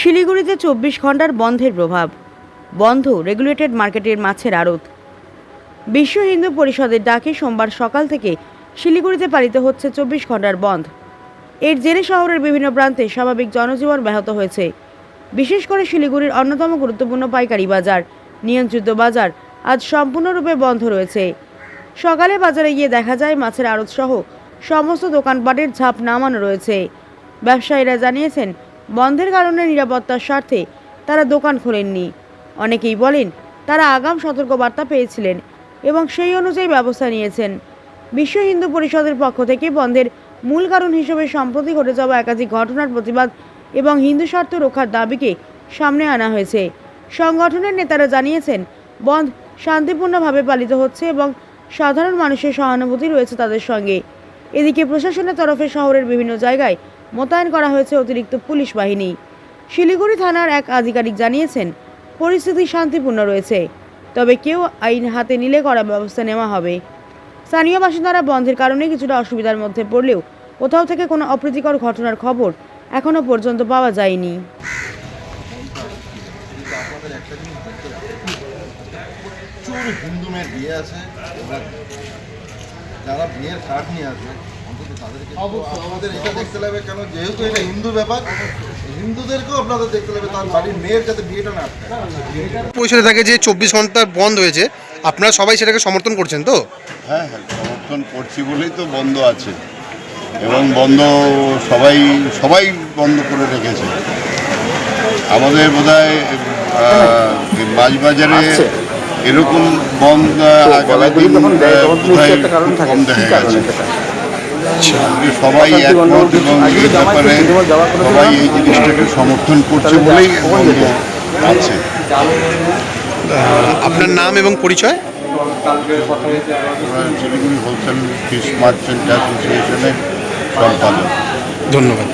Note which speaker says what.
Speaker 1: শিলিগুড়িতে চব্বিশ ঘণ্টার বন্ধের প্রভাব। বন্ধ রেগুলেটেড মার্কেটের মাছের আড়ত। বিশ্ব হিন্দু পরিষদের ডাকে সোমবার সকাল থেকে শিলিগুড়িতে পালিত হচ্ছে চব্বিশ ঘণ্টার বন্ধ। এর জেরে শহরের বিভিন্ন প্রান্তে স্বাভাবিক জনজীবন ব্যাহত হয়েছে। বিশেষ করে শিলিগুড়ির অন্যতম গুরুত্বপূর্ণ পাইকারি বাজার, নিয়ন্ত্রিত বাজার আজ সম্পূর্ণরূপে বন্ধ রয়েছে। সকালে বাজারে গিয়ে দেখা যায় মাছের আড়ত সহ সমস্ত দোকানপাটের ঝাঁপ নামানো রয়েছে। ব্যবসায়ীরা জানিয়েছেন বন্ধের কারণে নিরাপত্তার স্বার্থে তারা দোকান খোলেননি। অনেকেই বলেন, তারা আগাম সতর্কবার্তা পেয়েছিলেন এবং সেই অনুযায়ী ব্যবস্থা নিয়েছেন। বিশ্ব হিন্দু পরিষদের পক্ষ থেকে বন্ধের মূল কারণ হিসেবে সম্প্রতি ঘটে যাওয়া একাধিক ঘটনার প্রতিবাদ এবং হিন্দু স্বার্থ রক্ষার দাবিকে সামনে আনা হয়েছে। সংগঠনের নেতারা জানিয়েছেন, বন্ধ শান্তিপূর্ণভাবে পালিত হচ্ছে এবং সাধারণ মানুষের সহানুভূতি রয়েছে তাদের সঙ্গে। এদিকে প্রশাসনের তরফে শহরের বিভিন্ন জায়গায় মোতায়েন করা হয়েছে অতিরিক্ত পুলিশ বাহিনী। শিলিগুড়ি থানার এক আধিকারিক জানিয়েছেন, পরিস্থিতি শান্তিপূর্ণ রয়েছে, তবে কেউ আইন হাতে নিলে করা ব্যবস্থা নেওয়া হবে। স্থানীয় বাসিন্দারা বন্ধের কারণে কিছুটা অসুবিধার মধ্যে পড়লেও কোথাও থেকে কোনো অপ্রীতিকর ঘটনার খবর এখনও পর্যন্ত পাওয়া যায়নি।
Speaker 2: যারা বিয়ের কার্ড নিয়ে আসবে আমাদের এটা দেখতে লাগবে কেন যেহেতু এটা হিন্দু ব্যাপার হিন্দুদেরকেও আপনাদের দেখতে লাগবে তার বাড়ির মেয়ের যাতে বিয়েটা না
Speaker 3: পরিষদে থাকে যে চব্বিশ ঘণ্টা বন্ধ হয়েছে আপনারা সবাই সেটাকে সমর্থন করছেন তো?
Speaker 4: হ্যাঁ হ্যাঁ সমর্থন করছি বলেই তো বন্ধ আছে। এবং বন্ধ সবাই সবাই বন্ধ করে রেখেছে। আমাদের বোধ হয় বাজারে এরকম বন্ধ আহ, আগামী দিন কম দেখা গেছে। সবাই একমত এবং এই ব্যাপারে সবাই এই জিনিসটাকে সমর্থন করছে বলেই আছে।
Speaker 3: আপনার নাম এবং পরিচয়?
Speaker 4: শিলিগুড়ি হোলসেল ফিশ মার্চেন্ট অ্যাসোসিয়েশনের সম্পাদক।
Speaker 3: ধন্যবাদ।